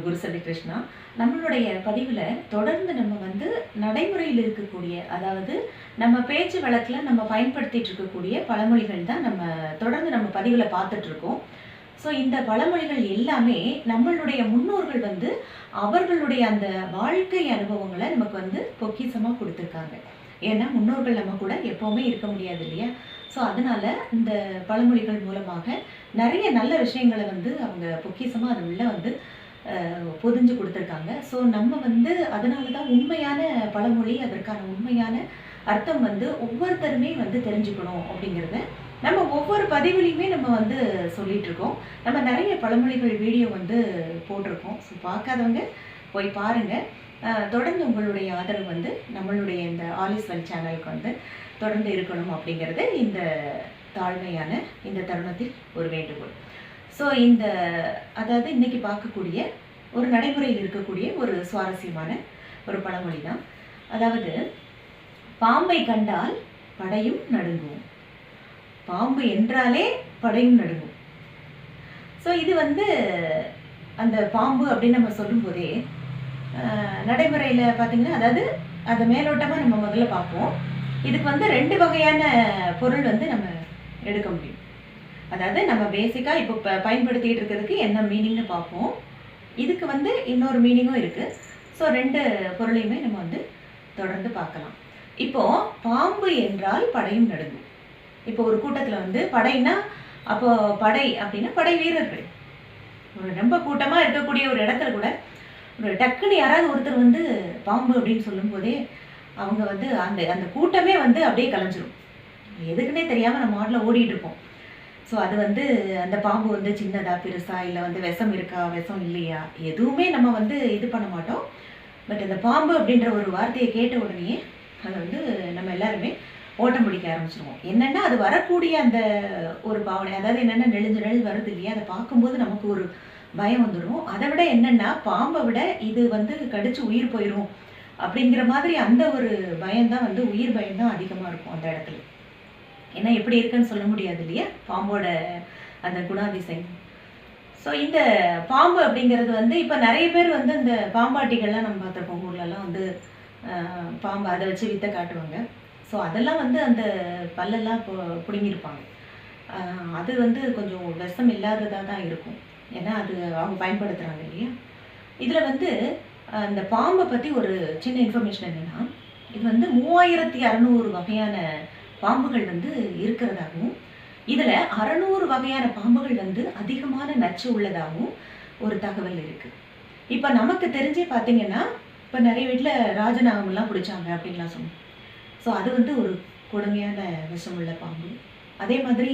உங்கள் குருசபி கிருஷ்ணா நம்மளுடைய பதிவில் தொடர்ந்து நம்ம வந்து நடைமுறையில் இருக்கக்கூடிய அதாவது நம்ம பேச்சு வழக்கில் நம்ம பயன்படுத்திட்டு இருக்கக்கூடிய பழமொழிகள் தான் நம்ம தொடர்ந்து நம்ம பதிவில் பார்த்துட்டு இருக்கோம். ஸோ இந்த பழமொழிகள் எல்லாமே நம்மளுடைய முன்னோர்கள் வந்து அவர்களுடைய அந்த வாழ்க்கை அனுபவங்களை நமக்கு வந்து பொக்கிசமாக கொடுத்துருக்காங்க. ஏன்னா முன்னோர்கள் நம்ம கூட எப்போவுமே இருக்க முடியாது இல்லையா? ஸோ அதனால இந்த பழமொழிகள் மூலமாக நிறைய நல்ல விஷயங்களை வந்து அவங்க பொக்கிசமாக அது உள்ள வந்து பொதிஞ்சு கொடுத்துருக்காங்க. ஸோ நம்ம வந்து அதனால தான் உண்மையான பழமொழி அதற்கான உண்மையான அர்த்தம் வந்து ஒவ்வொருத்தருமே வந்து தெரிஞ்சுக்கணும் அப்படிங்கிறத நம்ம ஒவ்வொரு பதிவுலையுமே நம்ம வந்து சொல்லிட்டு இருக்கோம் நம்ம நிறைய பழமொழிகள் வீடியோ வந்து போட்டிருக்கோம். ஸோ பார்க்காதவங்க போய் பாருங்க. தொடர்ந்து உங்களுடைய ஆதரவு வந்து நம்மளுடைய இந்த ஆலிஸ்வல் சேனலுக்கு வந்து தொடர்ந்து இருக்கணும் அப்படிங்கிறது இந்த தாழ்மையான இந்த தருணத்தில் ஒரு வேண்டுகோள். ஸோ இந்த அதாவது இன்னைக்கு பார்க்கக்கூடிய ஒரு நடைமுறையில் இருக்கக்கூடிய ஒரு சுவாரஸ்யமான ஒரு பழமொழி தான் அதாவது பாம்பை கண்டால் படையும் நடுங்கும். பாம்பு என்றாலே படையும் நடுங்கும். ஸோ இது வந்து அந்த பாம்பு அப்படின்னு நம்ம சொல்லும்போதே நடைமுறையில் பார்த்தீங்கன்னா அதாவது அதை மேலோட்டமாக நம்ம முதல்ல பார்ப்போம். இதுக்கு வந்து ரெண்டு வகையான பொருள் வந்து நம்ம எடுக்க முடியும். அதாவது நம்ம பேசிக்காக இப்போ ப பயன்படுத்திட்டு இருக்கிறதுக்கு என்ன மீனிங்னு பார்ப்போம். இதுக்கு வந்து இன்னொரு மீனிங்கும் இருக்குது ஸோ ரெண்டு பொருளையுமே நம்ம வந்து தொடர்ந்து பார்க்கலாம். இப்போது பாம்பு என்றால் படையும் நடுங்கும் இப்போ ஒரு கூட்டத்தில் வந்து படைன்னா அப்போ படை அப்படின்னா படை வீரர்கள். ஒரு ரொம்ப கூட்டமாக இருக்கக்கூடிய ஒரு இடத்துல கூட ஒரு டக்குன்னு யாராவது ஒருத்தர் வந்து பாம்பு அப்படின்னு சொல்லும்போதே அவங்க வந்து அந்த அந்த கூட்டமே வந்து அப்படியே கலைஞ்சிரும். எதுக்குன்னே தெரியாமல் நம்ம மாட்டில் ஓடிட்டு இருப்போம். ஸோ அது வந்து அந்த பாம்பு வந்து சின்னதா பெருசா இல்லை வந்து விஷம் இருக்கா விஷம் இல்லையா? எதுவுமே நம்ம வந்து இது பண்ண மாட்டோம். பட் அந்த பாம்பு அப்படின்ற ஒரு வார்த்தையை கேட்ட உடனே அதை வந்து நம்ம எல்லாருமே ஓட்டம் பிடிக்க ஆரம்பிச்சிருவோம். என்னென்னா அது வரக்கூடிய அந்த ஒரு பாவனை அதாவது என்னென்ன நெளிஞ்சு நெழுஞ்சு வருது இல்லையா? அதை பார்க்கும்போது நமக்கு ஒரு பயம் வந்துடும் அதை விட என்னென்னா பாம்பை விட இது வந்து கடிச்சு உயிர் போயிடும் அப்படிங்கிற மாதிரி அந்த ஒரு பயம்தான் வந்து உயிர் பயம் தான் அதிகமாக இருக்கும் அந்த இடத்துல. ஏன்னா எப்படி இருக்குன்னு சொல்ல முடியாது இல்லையா? பாம்போட அந்த குணாதிசயம். ஸோ இந்த பாம்பு அப்படிங்கிறது வந்து இப்போ நிறைய பேர் வந்து இந்த பாம்பாட்டிகள்லாம் நம்ம பார்த்துருப்போம். ஊர்லலாம் வந்து பாம்பு அதை வச்சு வித்தை காட்டுவாங்க. ஸோ அதெல்லாம் வந்து அந்த பல்லெல்லாம் பிடுங்கியிருப்பாங்க. அது வந்து கொஞ்சம் விஷம் இல்லாததாக தான் இருக்கும். ஏன்னா அது அவங்க பயன்படுத்துகிறாங்க இல்லையா? இதில் வந்து அந்த பாம்பை பற்றி ஒரு சின்ன இன்ஃபர்மேஷன் என்னென்னா இது வந்து மூவாயிரத்தி அறநூறு வகையான பாம்புகள் வந்து இருக்கிறதாகவும் இதில் அறநூறு வகையான பாம்புகள் வந்து அதிகமான நச்சு உள்ளதாகவும் ஒரு தகவல் இருக்குது இப்போ நமக்கு தெரிஞ்சே பார்த்தீங்கன்னா இப்போ நிறைய வீட்டில் ராஜநாகமெல்லாம் பிடிச்சாங்க அப்படின்லாம் சொன்னோம். ஸோ அது வந்து ஒரு கொடுமையான விஷமுள்ள பாம்பு. அதே மாதிரி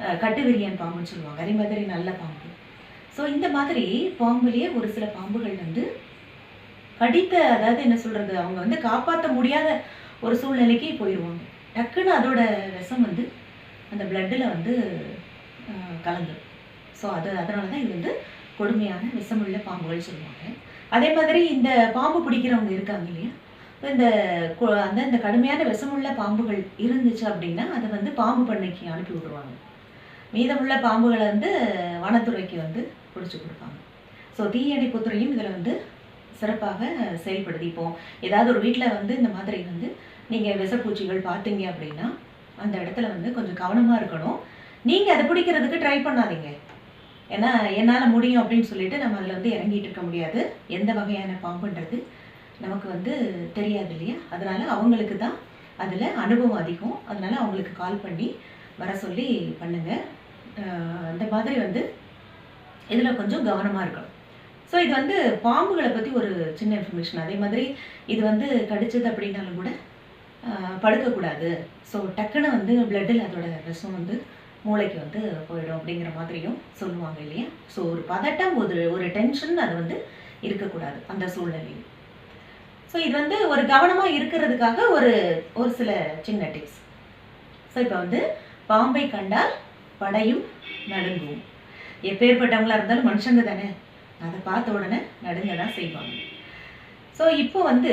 அஹ், கட்டுவிரியன் பாம்புன்னு சொல்லுவாங்க. அதே மாதிரி நல்ல பாம்பு. ஸோ இந்த மாதிரி பாம்புலேயே ஒரு சில பாம்புகள் வந்து கடித்த அதாவது என்ன சொல்கிறது அவங்க வந்து காப்பாற்ற முடியாத ஒரு சூழ்நிலைக்கு போயிடுவாங்க டக்குன்னு அதோட விஷம் வந்து அந்த பிளட்டில் வந்து கலந்துடும் ஸோ அது அதனால தான் இது வந்து கொடுமையான விஷமுள்ள பாம்புகள் சொல்லுவாங்க. அதே மாதிரி இந்த பாம்பு பிடிக்கிறவங்க இருக்காங்க இல்லையா? இந்த கு- அந்த இந்த கடுமையான விஷமுள்ள பாம்புகள் இருந்துச்சு அப்படின்னா அதை வந்து பாம்பு பண்ணைக்கு அனுப்பி விடுவாங்க மீதமுள்ள பாம்புகளை வந்து வனத்துறைக்கு வந்து பிடிச்சி கொடுப்பாங்க. ஸோ தீயணைப்புத்துறையும் இதில் வந்து சிறப்பாக செயல்படுது. இப்போ ஏதாவது ஒரு வீட்டில் வந்து இந்த மாதிரி வந்து நீங்கள் விஷப்பூச்சிகள் பார்த்தீங்க அப்படின்னா அந்த இடத்துல வந்து கொஞ்சம் கவனமாக இருக்கணும். நீங்கள் அதை பிடிக்கிறதுக்கு ட்ரை பண்ணாதீங்க. ஏன்னா என்னால் முடியும் அப்படின்னு சொல்லிட்டு நம்ம அதில் வந்து இறங்கிட்டு இருக்க முடியாது. எந்த வகையான பாம்புன்றது நமக்கு வந்து தெரியாது இல்லையா? அதனால் அவங்களுக்கு தான் அதில் அனுபவம் அதிகம். அதனால் அவங்களுக்கு கால் பண்ணி வர சொல்லி பண்ணுங்கள் அந்த மாதிரி வந்து இதில் கொஞ்சம் கவனமாக இருக்கணும். ஸோ இது வந்து பாம்புகளை பற்றி ஒரு சின்ன இன்ஃபர்மேஷன் அதே மாதிரி இது வந்து கடிச்சது அப்படின்னாலும் கூட படுக்கக்கூடாது. ஸோ டக்குன்னு வந்து பிளட்டில் அதோட விஷம் வந்து மூளைக்கு வந்து போயிடும் அப்படிங்கிற மாதிரியும் சொல்லுவாங்க இல்லையா? ஸோ ஒரு பதட்டம் ஒரு ஒரு டென்ஷன் அது வந்து இருக்கக்கூடாது அந்த சூழ்நிலையில். ஸோ இது வந்து ஒரு கவனமாக இருக்கிறதுக்காக ஒரு ஒரு சில சின்ன டிப்ஸ் ஸோ இப்போ வந்து பாம்பை கண்டால் படையும் நடுங்கும். எப்பேற்பட்டவங்களாக இருந்தாலும் மனுஷங்க தானே. அதை பார்த்த உடனே நடுங்க தான் செய்வாங்க. ஸோ இப்போ வந்து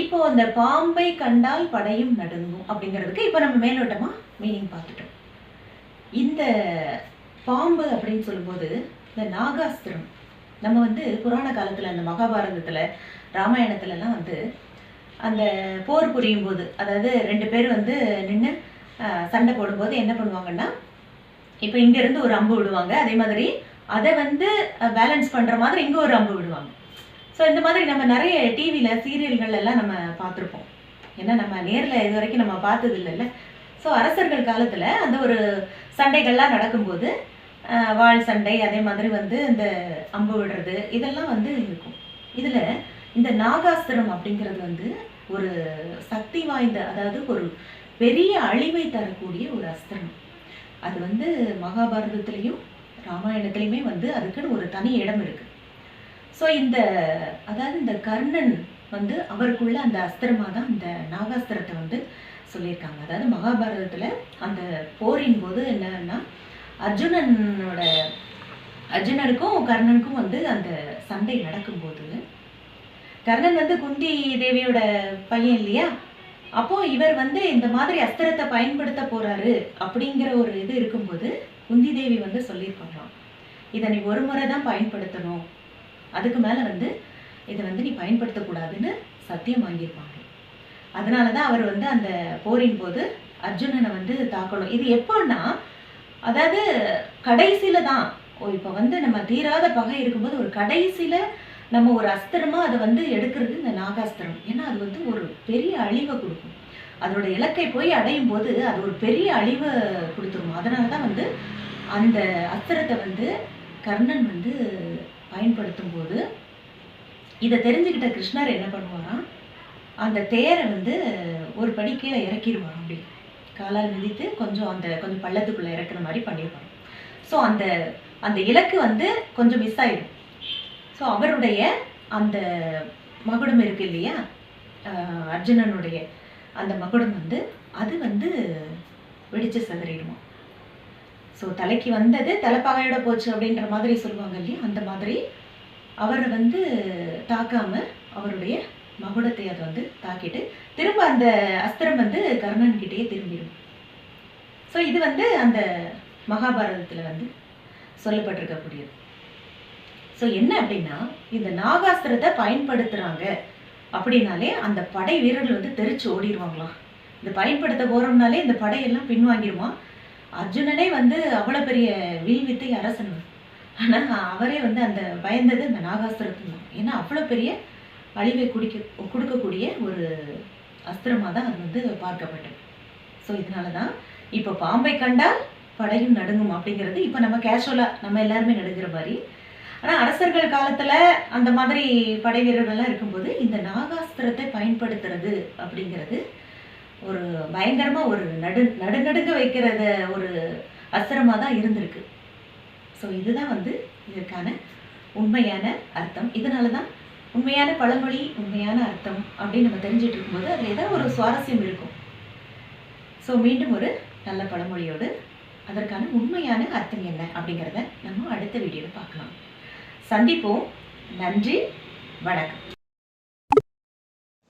இப்போ அந்த பாம்பை கண்டால் படையும் நடுங்கும் அப்படிங்கிறதுக்கு இப்போ நம்ம மேலோட்டமாக மீனிங் பார்த்துட்டோம். இந்த பாம்பு அப்படின்னு சொல்லும்போது இந்த நாகாஸ்திரம் நம்ம வந்து புராண காலத்தில் அந்த மகாபாரதத்தில் ராமாயணத்துலலாம் வந்து அந்த போர் புரியும் போது அதாவது ரெண்டு பேர் வந்து நின்று சண்டை போடும்போது என்ன பண்ணுவாங்கன்னா இப்போ இங்கேருந்து ஒரு அம்பு விடுவாங்க. அதே மாதிரி அதை வந்து பேலன்ஸ் பண்ணுற மாதிரி இங்கே ஒரு அம்பு விடுவாங்க. ஸோ இந்த மாதிரி நம்ம நிறைய டிவியில் சீரியல்கள் எல்லாம் நம்ம பார்த்துருப்போம். ஏன்னா நம்ம நேரில் இது வரைக்கும் நம்ம பார்த்தது இல்லைல்ல ஸோ அரசர்கள் காலத்தில் அந்த ஒரு சண்டைகள்லாம் நடக்கும்போது வாழ் வாள் சண்டை அதே மாதிரி வந்து இந்த அம்பு விடுறது இதெல்லாம் வந்து இருக்கும். இதில் இந்த நாகாஸ்திரம் அப்படிங்கிறது வந்து ஒரு சக்தி வாய்ந்த அதாவது ஒரு பெரிய அழிவை தரக்கூடிய ஒரு அஸ்திரம். அது வந்து மகாபாரதத்துலேயும் ராமாயணத்துலேயுமே வந்து அதுக்குன்னு ஒரு தனி இடம் இருக்குது ஸோ இந்த அதாவது இந்த கர்ணன் வந்து அவருக்குள்ள அந்த அஸ்திரமாக தான் இந்த நாகாஸ்திரத்தை வந்து சொல்லியிருக்காங்க. அதாவது மகாபாரதத்தில் அந்த போரின் போது என்னன்னா அர்ஜுனனோட அர்ஜுனனுக்கும் கர்ணனுக்கும் வந்து அந்த சண்டை நடக்கும்போது கர்ணன் வந்து குந்தி தேவியோட பையன் இல்லையா? அப்போ இவர் வந்து இந்த மாதிரி அஸ்திரத்தை பயன்படுத்த போறாரு அப்படிங்கிற ஒரு இது இருக்கும்போது குந்தி தேவி வந்து சொல்லியிருக்கோம் இதை நீ ஒரு முறை தான் பயன்படுத்தணும். அதுக்கு மேலே வந்து இதை வந்து நீ பயன்படுத்தக்கூடாதுன்னு சத்தியம் வாங்கியிருப்பாங்க. அதனால தான் அவர் வந்து அந்த போரின் போது அர்ஜுனனை வந்து தாக்கணும். இது எப்போன்னா அதாவது கடைசியில தான். ஓ இப்போ வந்து நம்ம தீராத பகை இருக்கும்போது ஒரு கடைசியில நம்ம ஒரு அஸ்திரமா அதை வந்து எடுக்கிறது இந்த நாகாஸ்திரம். ஏன்னா அது வந்து ஒரு பெரிய அழிவை கொடுக்கும். அதோட இலக்கை போய் அடையும் போது அது ஒரு பெரிய அழிவை கொடுத்துரும். அதனால தான் வந்து அந்த அஸ்திரத்தை வந்து கர்ணன் வந்து பயன்படுத்தும் போது இதை தெரிஞ்சுக்கிட்ட கிருஷ்ணர் என்ன பண்ணுவாராம்? அந்த தேரை வந்து ஒரு படி கீழே இறக்கிடுவார் அப்படி. காலால் மிதித்து கொஞ்சம் அந்த கொஞ்சம் பள்ளத்துக்குள்ளே இறக்குற மாதிரி பண்ணிடுவாங்க ஸோ அந்த அந்த இலக்கு வந்து கொஞ்சம் மிஸ் ஆயிடும். ஸோ அவருடைய அந்த மகுடம் இருக்கு இல்லையா? அர்ஜுனனுடைய அந்த மகுடம் வந்து அது வந்து வெடிச்சு சிதறிடுமா ஸோ தலைக்கு வந்தது தலைப்பாகையோட போச்சு அப்படின்ற மாதிரி சொல்லுவாங்க இல்லையா? அந்த மாதிரி அவரை வந்து தாக்காம அவருடைய மகுடத்தை அதை வந்து தாக்கிட்டு திரும்ப அந்த அஸ்திரம் வந்து கர்ணன் கிட்டேயே திரும்பிடும். ஸோ இது வந்து அந்த மகாபாரதத்தில் வந்து சொல்லப்பட்டிருக்கக்கூடியது. ஸோ என்ன அப்படின்னா இந்த நாகாஸ்திரத்தை பயன்படுத்துகிறாங்க அப்படின்னாலே அந்த படை வீரர்கள் வந்து தெரிச்சு ஓடிடுவாங்களாம் இந்த பயன்படுத்த போகிறோம்னாலே இந்த படையெல்லாம் பின்வாங்கிடுமா அர்ஜுனனே வந்து அவ்வளோ பெரிய வில்வித்தை அரசன். ஆனால் அவரே வந்து அந்த பயந்தது அந்த நாகாஸ்திரத்துக்கு தான். ஏன்னா அவ்வளோ பெரிய அழிவை குடிக்க கொடுக்கக்கூடிய ஒரு அஸ்திரமாக தான் அது வந்து பார்க்கப்பட்டது. ஸோ இதனால தான் இப்போ பாம்பை கண்டால் படையும் நடுங்கும் அப்படிங்கிறது இப்போ நம்ம கேஷுவலாக நம்ம எல்லாருமே நடுங்கிற மாதிரி. ஆனால் அரசர்கள் காலத்தில் அந்த மாதிரி படை வீரர்கள்லாம் இருக்கும்போது இந்த நாகாஸ்திரத்தை பயன்படுத்துறது அப்படிங்கிறது ஒரு பயங்கரமாக ஒரு நடு நடுநடுக்க வைக்கிறத ஒரு அஸ்திரமாக தான் இருந்திருக்கு. ஸோ இதுதான் வந்து இதற்கான உண்மையான அர்த்தம். இதனால தான் உண்மையான பழமொழி உண்மையான அர்த்தம் அப்படின்னு நம்ம தெரிஞ்சுட்டு இருக்கும்போது அதில் ஏதோ ஒரு சுவாரஸ்யம் இருக்கும். ஸோ மீண்டும் ஒரு நல்ல பழமொழியோடு அதற்கான உண்மையான அர்த்தம் என்ன அப்படிங்கிறத நம்ம அடுத்த வீடியோவில் பார்க்கலாம். சந்திப்போம். நன்றி. வணக்கம்.